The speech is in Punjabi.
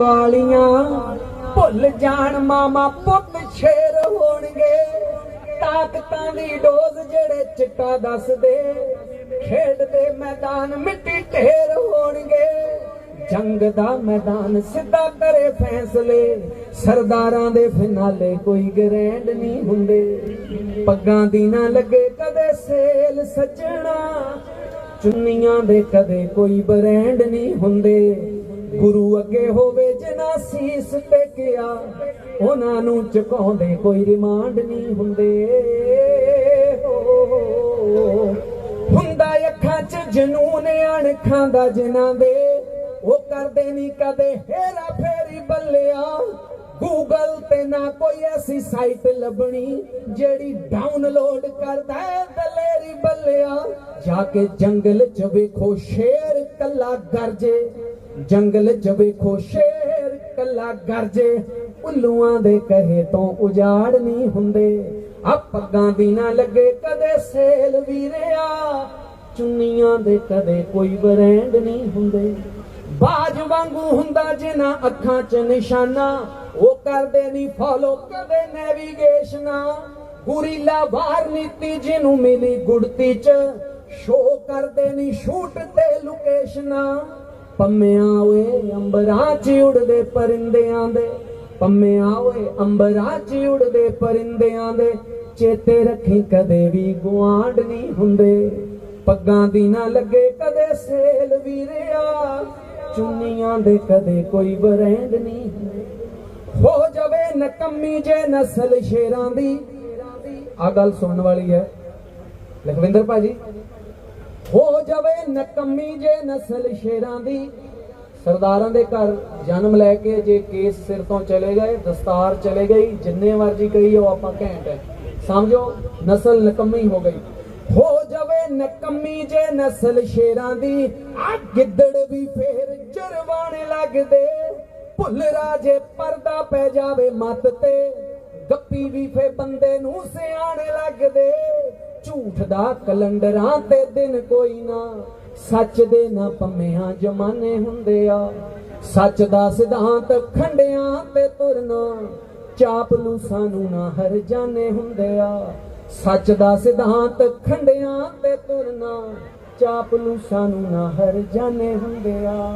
ਵਾਲੀਆਂ ਭੁੱਲ ਜਾਣ ਮਾਮਾ ਪੁੱਤ ਸ਼ੇਰ ਹੋਣਗੇ। ਤਾਕਤਾਂ ਦੀ ਡੋਜ਼ ਜਿਹੜੇ ਚਿੱਟਾ ਦੱਸਦੇ, ਖੇਡ ਦੇ ਮੈਦਾਨ ਮਿੱਟੀ ਢੇਰ ਹੋਣਗੇ। ਜੰਗ ਦਾ ਮੈਦਾਨ ਸਿੱਧਾ ਕਰੇ ਫੈਸਲੇ, ਸਰਦਾਰਾਂ ਦੇ ਫਿਨਾਲੇ ਕੋਈ ਗ੍ਰੈਂਡ ਨਹੀਂ ਹੁੰਦੇ। ਪੱਗਾਂ ਦੀ ਨਾ ਲੱਗੇ ਕਦੇ ਸੇਲ ਸੱਜਣਾ, ਚੁੰਨੀਆਂ ਦੇ ਕਦੇ ਕੋਈ ਬ੍ਰੈਂਡ ਨਹੀਂ ਹੁੰਦੇ। ਗੁਰੂ ਅੱਗੇ ਹੋਵੇ ਜਿਨ੍ਹਾਂ ਸੀਸ ਟੇਕਿਆ ਉਹਨਾਂ ਨੂੰ ਚੁਕਾਉਂਦੇ ਕੋਈ ਰਿਮਾਂਡ ਨਹੀਂ ਹੁੰਦੇ। ਹੁੰਦਾ ਅੱਖਾਂ 'ਚ ਜਨੂਨ ਅਣਖਾਂ ਦਾ ਜਿਨ੍ਹਾਂ ਦੇ। ਉਹ ਕਰਦੇ ਨਹੀਂ ਕਦੇ ਹੇਰਾ ਫੇਰੀ ਬੱਲਿਆ। ਗੂਗਲ ਤੇ ਨਾ ਕੋਈ ਐਸੀ ਸਾਈਟ ਲੱਭਣੀ ਜਿਹੜੀ ਡਾਊਨਲੋਡ ਕਰਦਾ ਦਲੇਰੀ ਬੱਲਿਆ। ਜਾ ਕੇ ਜੰਗਲ 'ਚ ਵੇਖੋ ਸ਼ੇਰ ਕੱਲਾ ਗਰਜੇ। ਜੰਗਲ 'ਚ ਵੇਖੋ ਸ਼ੇਰ ਕੱਲਾ ਗਰਜੇ, ਉੱਲੂਆਂ ਦੇ ਕਹੇ ਤੋਂ ਉਜਾੜ ਨਹੀਂ ਹੁੰਦੇ। ਆ ਪੱਗਾਂ ਦੀ ਨਾ ਲੱਗੇ ਕਦੇ ਸੇਲ ਵੀਰਿਆ ਚੁੰਨੀਆਂ ਦੇ ਕਦੇ ਕੋਈ ਬ੍ਰਾਂਡ ਨਹੀਂ ਹੁੰਦੇ। ਬਾਜ ਵਾਂਗੂ ਹੁੰਦਾ ਜਿਨ੍ਹਾਂ ਅੱਖਾਂ 'ਚ ਨਿਸ਼ਾਨਾ, ਉਹ ਕਰਦੇ ਨਹੀਂ ਫੋਲੋ ਕਦੇ ਨੈਵੀਗੇਸ਼ਨਾ ਗੁਰੀਲਾ ਵਾਰ ਨੀਤੀ ਜਿਹਨੂੰ ਮਿਲੀ ਗੁੜਤੀ 'ਚ ਸ਼ੋ ਕਰਦੇ ਨਹੀਂ ਸ਼ੂਟ ਤੇ ਲੋਕੇਸ਼ਨਾਂ ਪੰਮਿਆਂ ਓਏ ਅੰਬਰਾਂ 'ਚ ਉੜਦੇ ਪਰਿੰਦਿਆਂ ਦੇ। ਪੰਮਿਆਂ ਓਏ ਅੰਬਰਾਂ 'ਚ ਉੜਦੇ ਪਰਿੰਦਿਆਂ ਦੇ। ਚੇਤੇ ਰੱਖੀ ਕਦੇ ਵੀ ਗੁਆਂਢ ਨਹੀਂ ਹੁੰਦੇ। ਪੱਗਾਂ ਦੀ ਨਾ ਲੱਗੇ ਕਦੇ ਸੇਲ ਵੀਰਿਆ ਚੁੰਨੀਆਂ ਦੇ ਕਦੇ ਕੋਈ ਬ੍ਰਾਂਡ ਨਹੀਂ ਹੋ ਜਾਵੇ ਨਕੰਮੀ ਜੇ ਨਸਲ ਸ਼ੇਰਾਂ ਦੀ। ਆ ਗੱਲ ਸੁਣਨ ਵਾਲੀ ਹੈ। ਲਖਵਿੰਦਰ ਭਾਜੀ ਹੋ ਜਾਵੇ ਨਕੰਮੀ ਜੇ ਨਸਲ ਸ਼ੇਰਾਂ ਦੀ। ਸਰਦਾਰਾਂ ਦੇ ਘਰ ਜਨਮ ਲੈ ਕੇ ਜੇ ਕੇਸ ਸਿਰ ਤੋਂ ਚਲੇ ਗਏ, ਦਸਤਾਰ ਚਲੇ ਗਈ, ਜਿੰਨੇ ਮਰਜ਼ੀ ਕਹੀ ਉਹ ਆਪਾਂ ਘੈਂਟ ਹੈ। ਸਮਝੋ, ਨਸਲ ਨਕਮੀ ਹੋ ਗਈ। ਹੋ ਜਾਵੇ ਨਕਮੀ ਜੇ ਨਸਲ ਸ਼ੇਰਾਂ ਦੀ, ਆ ਗਿੱਦੜ ਵੀ ਫੇਰ ਚਰਵਾਣੇ ਲੱਗਦੇ। ਭੁੱਲ ਰਾਜੇ ਪਰਦਾ ਪੈ ਜਾਵੇ ਮੱਤ ਤੇ, ਗੱਪੀ ਵੀ ਫੇ ਬੰਦੇ ਨੂੰ ਸਿਆਣੇ ਲੱਗਦੇ। ਝੂਠ ਦਾ ਕਲੰਡਰਾਂ ਤੇ ਦਿਨ ਕੋਈ ਨਾ। ਸੱਚ ਦੇ ਨਾ ਪੰਮਿਆਂ ਜਮਾਨੇ ਹੁੰਦੇ ਆ। ਸੱਚ ਦਾ ਸਿਧਾਂਤ ਖੰਡਿਆਂ ਤੇ ਤੁਰਨਾ। ਚਾਪਲੂਸਾਂ ਨੂੰ ਨਾ ਹਰ ਜਾਣੇ ਹੁੰਦੇ ਆ। ਸੱਚ ਦਾ ਸਿਧਾਂਤ ਖੰਡਿਆਂ ਤੇ ਤੁਰਨਾ। ਚਾਪਲੂਸਾਂ ਨੂੰ ਨਾ ਹਰ ਜਾਣੇ ਹੁੰਦੇ ਆ।